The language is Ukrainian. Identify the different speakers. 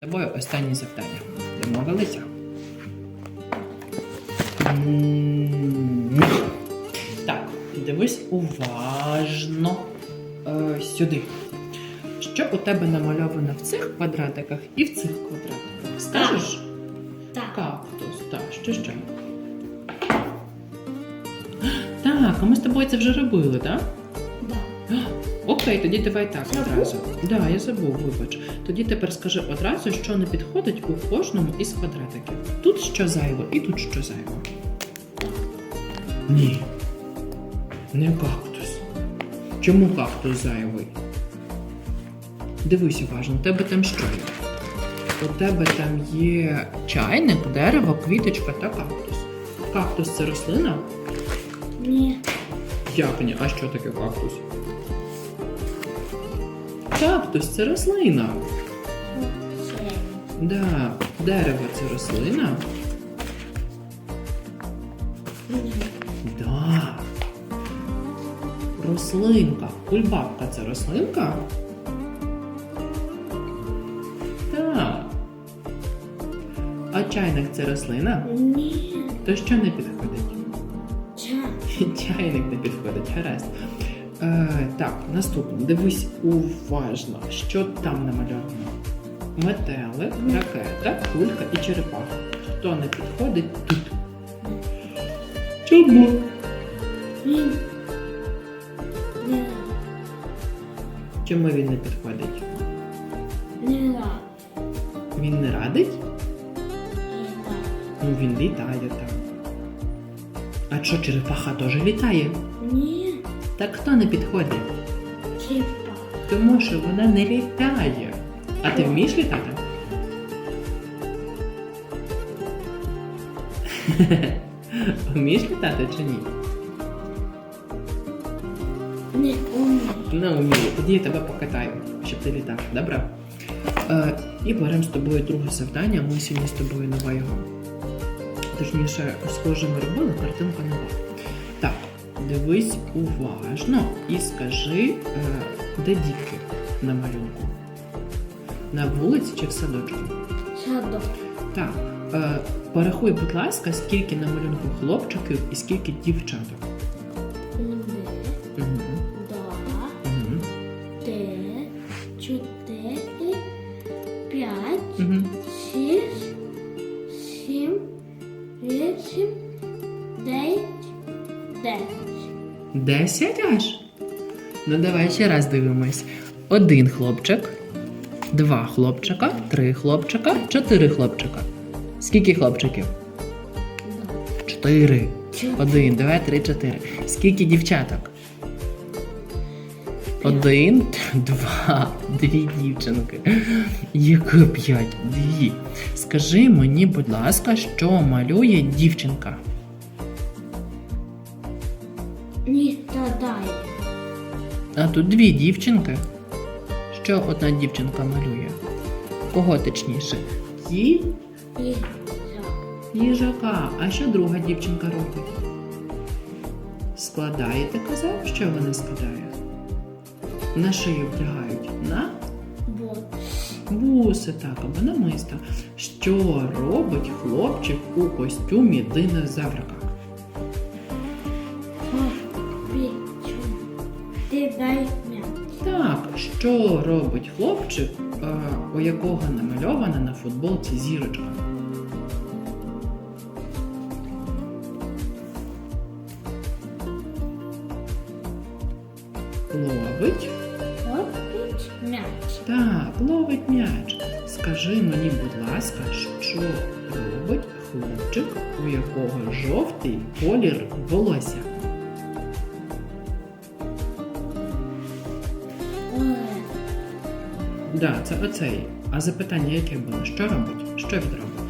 Speaker 1: Тобою останнє завдання. Домовилися? Так, дивись уважно е, сюди. Що у тебе намальовано в цих квадратиках і в цих квадратиках? Скажеш?
Speaker 2: Так.
Speaker 1: Кактус, так, що ще? Так, а ми з тобою це вже робили, так? Окей, тоді давай так одразу. Да, я забув, вибач. Тоді тепер скажи одразу, що не підходить у кожному із квадратиків. Тут що зайво і тут що зайво. Ні. Не кактус. Чому кактус зайвий? Дивись уважно, у тебе там що є? У тебе там є чайник, дерево, квіточка та кактус. Кактус це рослина?
Speaker 2: Ні.
Speaker 1: Як ні? А що таке кактус? Кактус це рослина. Да, дерево це рослина. Да. Рослинка. Кульбабка це рослинка? Так. А чайник це рослина?
Speaker 2: Ні.
Speaker 1: То що не підходить?
Speaker 2: Ча.
Speaker 1: Чайник не підходить, гаразд. Е, так, наступне. Дивись уважно, що там намальовано. Метелик, ракета, кулька і черепаха. Хто не підходить тут? Чому? Чому він не підходить?
Speaker 2: Не рад.
Speaker 1: Він не радить? Ну він літає там. А що черепаха теж літає?
Speaker 2: Ні.
Speaker 1: Так хто не підходить?
Speaker 2: Чіпа.
Speaker 1: Тому що вона не літає. А ти вмієш літати? Вмієш літати чи ні?
Speaker 2: Не умій.
Speaker 1: Не вмію. Тоді я тебе покатаю, щоб ти літав, добре? Е, і беремо з тобою друге завдання. Ми сьогодні з тобою нова його. Точніше, схоже, ми робили, картинка нова. Дивись уважно і скажи, де дітки на малюнку? На вулиці чи в садочку?
Speaker 2: Садок.
Speaker 1: Так, е, порахуй, будь ласка, скільки на малюнку хлопчиків і скільки дівчаток.
Speaker 2: Один. Два. Три. Чотири. П'ять. Шість. Сім. Вісім. Дев'ять. Десять.
Speaker 1: Десять аж? Ну давай ще раз дивимось. Один хлопчик, два хлопчика, три хлопчика, чотири хлопчика. Скільки хлопчиків? Чотири. Один, два, три, чотири. Скільки дівчаток? Один, два, дві дівчинки. Яке п'ять? Дві. Скажи мені, будь ласка, що малює дівчинка?
Speaker 2: Ні.
Speaker 1: А тут дві дівчинки. Що одна дівчинка малює? Кого точніше? Ї...
Speaker 2: І.
Speaker 1: Їжака. А що друга дівчинка робить? Складає, ти казав, що вона складає? На шию вдягають. На вуси, так, або на миста. Що робить хлопчик у костюмі динозаврика?
Speaker 2: Ти.
Speaker 1: Так, що робить хлопчик, у якого намальована на футболці зірочка? Ловить?
Speaker 2: М'яч.
Speaker 1: Так, ловить м'яч. Скажи мені, будь ласка, що робить хлопчик, у якого жовтий колір волосся? Да, це оцей. А запитання яке було? Що робить? Що він робить?